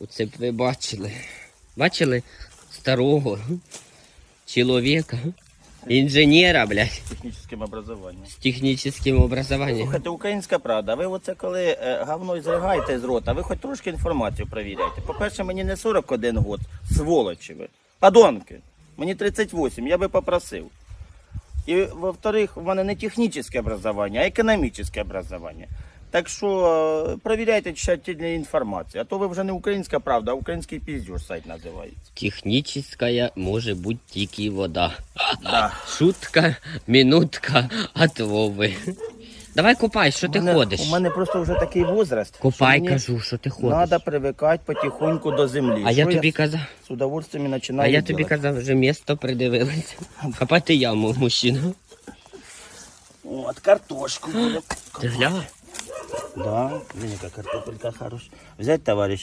Оце б ви бачили. Бачили старого чоловіка, інженера, блядь, З Технічним образованням. з технічним образованням. Слухайте, українська правда. Ви оце коли е, говно зригаєте з рота, ви хоч трошки інформацію перевіряйте. По-перше, мені не 41 год, сволочі ви. Падонки. Мені 38, я би попросив. І, во-вторых, в мене не технічне образування, а економічне образування. Так що е, перевіряйте тщательно інформацію. А то ви вже не українська правда, а український піздюш сайт називається. Технічна може бути тільки вода. Да. Шутка, минутка от Вови. Давай копай, що ти мене- ходиш? У мене просто вже такий возраст. Копай, що кажу, що ти ходиш. Треба привикати потихоньку до землі. А я Що тобі казав, з удовольствием а я тобі казав, вже місто придивилися. Копати яму, мужчина. От, картошку. Ти глянь? Да, видите, как картопелька хорошая. Взять, товариші,